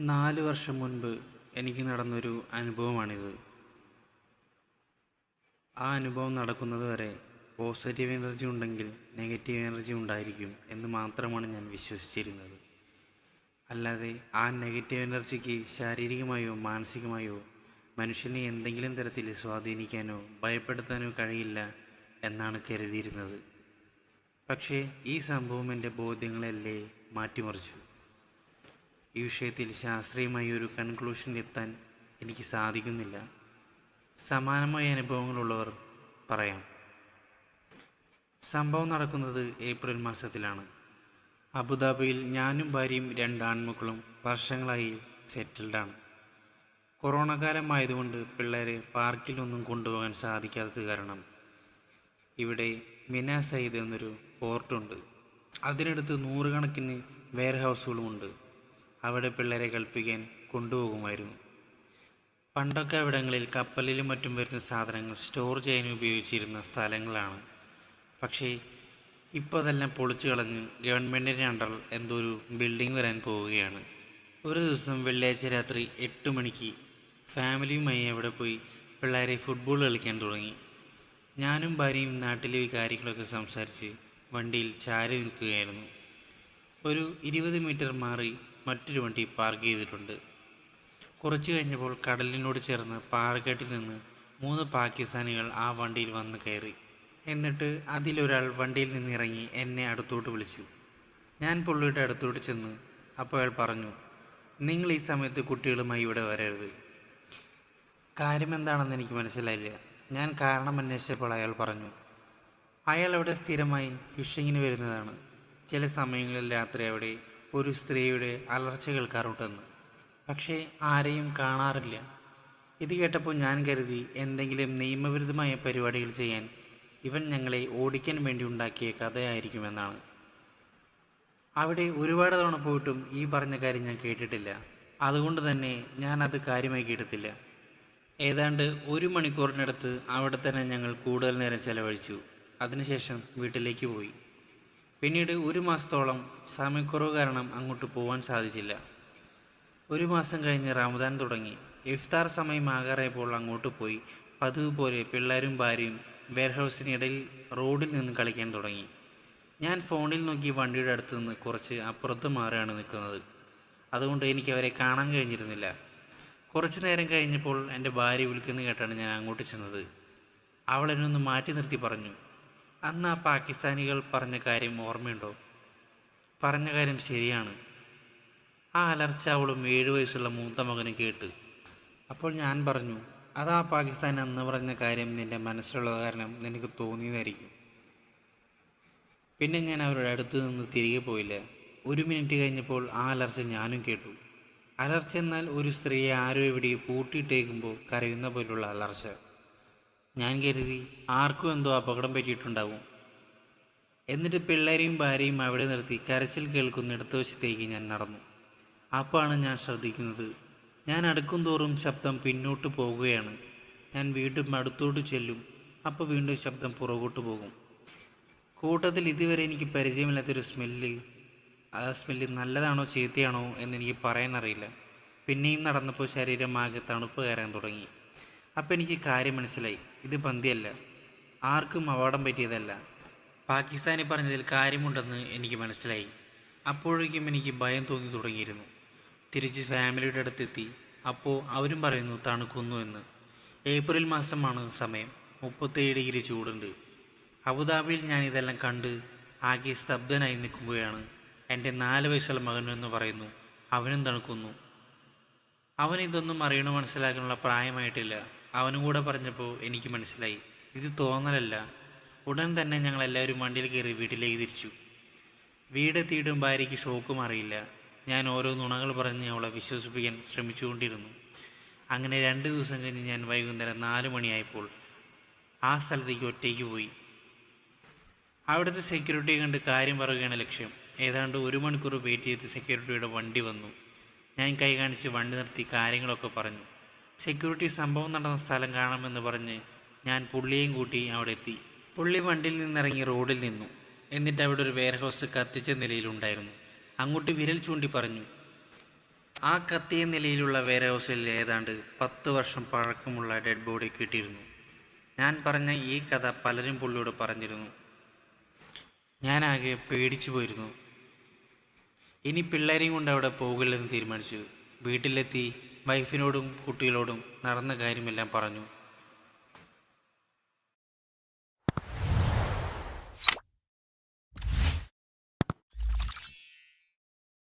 നാല് വർഷം മുൻപ് എനിക്ക് നടന്നൊരു അനുഭവമാണിത്. ആ അനുഭവം നടക്കുന്നത് വരെ പോസിറ്റീവ് എനർജി ഉണ്ടെങ്കിൽ നെഗറ്റീവ് എനർജി ഉണ്ടായിരിക്കും എന്ന് മാത്രമാണ് ഞാൻ വിശ്വസിച്ചിരുന്നത്. അല്ലാതെ ആ നെഗറ്റീവ് എനർജിക്ക് ശാരീരികമായോ മാനസികമായോ മനുഷ്യനെ എന്തെങ്കിലും തരത്തിൽ സ്വാധീനിക്കാനോ ഭയപ്പെടുത്താനോ കഴിയില്ല എന്നാണ് കരുതിയിരുന്നത്. പക്ഷേ ഈ സംഭവം എന്റെ ബോധ്യങ്ങളെല്ലേ മാറ്റിമറിച്ചു. ഈ വിഷയത്തിൽ ശാസ്ത്രീയമായി ഒരു കൺക്ലൂഷനിലെത്താൻ എനിക്ക് സാധിക്കുന്നില്ല. സമാനമായ അനുഭവങ്ങളുള്ളവർ പറയാം. സംഭവം നടക്കുന്നത് ഏപ്രിൽ മാസത്തിലാണ്. അബുദാബിയിൽ ഞാനും ഭാര്യയും രണ്ട് ആൺമക്കളും വർഷങ്ങളായി സെറ്റിൽഡാണ് കൊറോണ കാലമായതുകൊണ്ട് പിള്ളേരെ പാർക്കിലൊന്നും കൊണ്ടുപോകാൻ സാധിക്കാത്തത് കാരണം ഇവിടെ മിന സയ്യിദ് എന്നൊരു പോർട്ടുണ്ട് അതിനടുത്ത് നൂറുകണക്കിന് വെയർ ഹൗസുകളുമുണ്ട് അവിടെ പിള്ളേരെ കളിപ്പിക്കാൻ കൊണ്ടുപോകുമായിരുന്നു. പണ്ടൊക്കെ അവിടങ്ങളിൽ കപ്പലിലും മറ്റും വരുന്ന സാധനങ്ങൾ സ്റ്റോർ ചെയ്യാൻ ഉപയോഗിച്ചിരുന്ന സ്ഥലങ്ങളാണ്. പക്ഷേ ഇപ്പോൾ അതെല്ലാം പൊളിച്ചു കളഞ്ഞ് ഗവൺമെന്റിന്റെ അണ്ടറിൽ എന്തോ ഒരു ബിൽഡിംഗ് വരാൻ പോവുകയാണ്. ഒരു ദിവസം വെള്ളിയാഴ്ച രാത്രി എട്ട് മണിക്ക് ഫാമിലിയുമായി അവിടെ പോയി പിള്ളേരെ ഫുട്ബോൾ കളിക്കാൻ തുടങ്ങി. ഞാനും ഭാര്യയും നാട്ടിലെ കാര്യങ്ങളൊക്കെ സംസാരിച്ച് വണ്ടിയിൽ ചാരി നിൽക്കുകയായിരുന്നു. ഒരു ഇരുപത് മീറ്റർ മാറി മറ്റൊരു വണ്ടി പാർക്ക് ചെയ്തിട്ടുണ്ട്. കുറച്ച് കഴിഞ്ഞപ്പോൾ കടലിനോട് ചേർന്ന് പാറക്കെട്ടിൽ നിന്ന് മൂന്ന് പാകിസ്ഥാനികൾ ആ വണ്ടിയിൽ വന്ന് കയറി. എന്നിട്ട് അതിലൊരാൾ വണ്ടിയിൽ നിന്ന് ഇറങ്ങി എന്നെ അടുത്തോട്ട് വിളിച്ചു. ഞാൻ പുള്ളിയുടെ അടുത്തോട്ട് ചെന്ന് അപ്പോൾ അയാൾ പറഞ്ഞു നിങ്ങൾ ഈ സമയത്ത് കുട്ടികളുമായി ഇവിടെ വരരുത്. കാര്യം എന്താണെന്ന് എനിക്ക് മനസ്സിലായില്ല. ഞാൻ കാരണം അന്വേഷിച്ചപ്പോൾ അയാൾ പറഞ്ഞു അയാൾ അവിടെ സ്ഥിരമായി ഫിഷിങ്ങിന് വരുന്നതാണ്. ചില സമയങ്ങളിൽ രാത്രി അവിടെ ഒരു സ്ത്രീയുടെ അലർച്ച കേൾക്കാറുണ്ടെന്ന്. പക്ഷേ ആരെയും കാണാറില്ല. ഇത് കേട്ടപ്പോൾ ഞാൻ കരുതി എന്തെങ്കിലും നിയമവിരുദ്ധമായ പരിപാടികൾ ചെയ്യാൻ ഇവൻ ഞങ്ങളെ ഓടിക്കാൻ വേണ്ടി ഉണ്ടാക്കിയ കഥയായിരിക്കുമെന്നാണ്. അവിടെ ഒരുപാട് തവണ പോയിട്ടും ഈ പറഞ്ഞ കാര്യം ഞാൻ കേട്ടിട്ടില്ല. അതുകൊണ്ട് തന്നെ ഞാൻ അത് കാര്യമായി കേട്ടത്തില്ല ഏതാണ്ട് ഒരു മണിക്കൂറിനടുത്ത് അവിടെ തന്നെ ഞങ്ങൾ കൂടുതൽ നേരം ചെലവഴിച്ചു. അതിനുശേഷം വീട്ടിലേക്ക് പോയി. പിന്നീട് ഒരു മാസത്തോളം സമയക്കുറവ് കാരണം അങ്ങോട്ട് പോകാൻ സാധിച്ചില്ല. ഒരു മാസം കഴിഞ്ഞ് റമദാൻ തുടങ്ങി. ഇഫ്താർ സമയം ആകാറായപ്പോൾ അങ്ങോട്ട് പോയി. പതിവ് പോലെ പിള്ളേരും ഭാര്യയും വെയർഹൗസിനിടയിൽ റോഡിൽ നിന്ന് കളിക്കാൻ തുടങ്ങി. ഞാൻ ഫോണിൽ നോക്കി വണ്ടിയുടെ അടുത്ത് നിന്ന് കുറച്ച് അപ്പുറത്ത് മാറിയാണ് നിൽക്കുന്നത്. അതുകൊണ്ട് എനിക്ക് അവരെ കാണാൻ കഴിഞ്ഞിരുന്നില്ല. കുറച്ചു നേരം കഴിഞ്ഞപ്പോൾ എന്റെ ഭാര്യ വിളിക്കുന്നത് കേട്ടാണ് ഞാൻ അങ്ങോട്ട് ചെന്നത്. അവൾ മാറ്റി നിർത്തി പറഞ്ഞു. അന്ന് ആ പാകിസ്ഥാനികൾ പറഞ്ഞ കാര്യം ഓർമ്മയുണ്ടോ? പറഞ്ഞ കാര്യം ശരിയാണ്. ആ അലർച്ച അവളും ഏഴു വയസ്സുള്ള മൂത്ത മകനും കേട്ട്. അപ്പോൾ ഞാൻ പറഞ്ഞു അതാ പാകിസ്ഥാൻ അന്ന് പറഞ്ഞ കാര്യം നിന്റെ മനസ്സിലുള്ളത് കാരണം നിനക്ക് തോന്നിയതായിരിക്കും. പിന്നെ ഞാൻ അവരുടെ അടുത്ത് നിന്ന് തിരികെ പോയില്ല. ഒരു മിനിറ്റ് കഴിഞ്ഞപ്പോൾ ആ അലർച്ച ഞാനും കേട്ടു. അലർച്ച എന്നാൽ ഒരു സ്ത്രീയെ ആരോ എവിടെയും പൂട്ടിയിട്ടേക്കുമ്പോൾ കരയുന്ന പോലുള്ള അലർച്ച. ഞാൻ കരുതി ആർക്കും എന്തോ അപകടം പറ്റിയിട്ടുണ്ടാവും. എന്നിട്ട് പിള്ളേരെയും ഭാര്യയും അവിടെ നിർത്തി കരച്ചിൽ കേൾക്കുന്ന ഇടത്തുവശത്തേക്ക് ഞാൻ നടന്നു. അപ്പോഴാണ് ഞാൻ ശ്രദ്ധിക്കുന്നത്. ഞാൻ അടുക്കും തോറും ശബ്ദം പിന്നോട്ട് പോകുകയാണ്. ഞാൻ വീണ്ടും അടുത്തോട്ട് ചെല്ലും. അപ്പോൾ വീണ്ടും ശബ്ദം പുറകോട്ട് പോകും. കൂട്ടത്തിൽ ഇതുവരെ എനിക്ക് പരിചയമില്ലാത്തൊരു സ്മെല്ല് ആ സ്മെല്ല് നല്ലതാണോ ചീത്തയാണോ എന്നെനിക്ക് പറയാനറിയില്ല. പിന്നെയും നടന്നപ്പോൾ ശരീരം ആകെ തണുപ്പ് കയറാൻ തുടങ്ങി. അപ്പോൾ എനിക്ക് കാര്യം മനസ്സിലായി. ഇത് പന്തിയല്ല. ആർക്കും അവാർഡം പറ്റിയതല്ല. പാകിസ്ഥാനിൽ പറഞ്ഞതിൽ കാര്യമുണ്ടെന്ന് എനിക്ക് മനസ്സിലായി. അപ്പോഴേക്കും എനിക്ക് ഭയം തോന്നി തുടങ്ങിയിരുന്നു. തിരിച്ച് ഫാമിലിയുടെ അടുത്തെത്തി. അപ്പോൾ അവരും പറയുന്നു തണുക്കുന്നു എന്ന്. ഏപ്രിൽ മാസമാണ് സമയം. മുപ്പത്തേഴ് ഡിഗ്രി ചൂടുണ്ട്. അബുദാബിയിൽ ഞാൻ ഇതെല്ലാം കണ്ട് ആകെ സ്തബ്ധനായി നിൽക്കുമ്പോഴാണ് എന്റെ നാല് വയസ്സുള്ള മകനെന്ന് പറയുന്നു അവനും തണുക്കുന്നു. അവൻ ഇതൊന്നും അറിയണോ മനസ്സിലാക്കാനുള്ള പ്രായമായിട്ടില്ല. അവനും കൂടെ പറഞ്ഞപ്പോൾ എനിക്ക് മനസ്സിലായി. ഇത് തോന്നലല്ല. ഉടൻ തന്നെ ഞങ്ങൾ എല്ലാവരും വണ്ടിയിൽ കയറി വീട്ടിലേക്ക് തിരിച്ചു. വീടെത്തിയിട്ടും ഭാര്യയ്ക്ക് ഷോക്കും അറിയില്ല. ഞാൻ ഓരോ നുണകൾ പറഞ്ഞ് അവളെ വിശ്വസിപ്പിക്കാൻ ശ്രമിച്ചുകൊണ്ടിരുന്നു. അങ്ങനെ രണ്ട് ദിവസം കഴിഞ്ഞ് ഞാൻ വൈകുന്നേരം നാല് മണിയായപ്പോൾ ആ സ്ഥലത്തേക്ക് ഒറ്റയ്ക്ക് പോയി. അവിടുത്തെ സെക്യൂരിറ്റിയെ കണ്ട് കാര്യം പറയുകയാണ് ലക്ഷ്യം. ഏതാണ്ട് ഒരു മണിക്കൂർ വെയിറ്റ് ചെയ്ത് സെക്യൂരിറ്റിയുടെ വണ്ടി വന്നു. ഞാൻ കൈ കാണിച്ച് വണ്ടി നിർത്തി കാര്യങ്ങളൊക്കെ പറഞ്ഞു. സെക്യൂരിറ്റി സംഭവം നടന്ന സ്ഥലം കാണാമെന്ന് പറഞ്ഞ് ഞാൻ പുള്ളിയെയും കൂട്ടി അവിടെ എത്തി പുള്ളി വണ്ടിയിൽ നിന്നിറങ്ങി റോഡിൽ നിന്നു. എന്നിട്ട് അവിടെ ഒരു വെയർ ഹൗസ് കത്തിച്ച നിലയിലുണ്ടായിരുന്നു. അങ്ങോട്ട് വിരൽ ചൂണ്ടി പറഞ്ഞു ആ കത്തിയ നിലയിലുള്ള വെയർ ഹൗസിൽ ഏതാണ്ട് പത്ത് വർഷം പഴക്കമുള്ള ഡെഡ് ബോഡി കിട്ടിയിരുന്നു. ഞാൻ പറഞ്ഞ ഈ കഥ പലരും പുള്ളിയോട് പറഞ്ഞിരുന്നു. ഞാനാകെ പേടിച്ചു പോയിരുന്നു. ഇനി പിള്ളേരെയും കൊണ്ട് അവിടെ പോകില്ലെന്ന് തീരുമാനിച്ചു. വീട്ടിലെത്തി വൈഫിനോടും കുട്ടികളോടും നടന്ന കാര്യമെല്ലാം പറഞ്ഞു.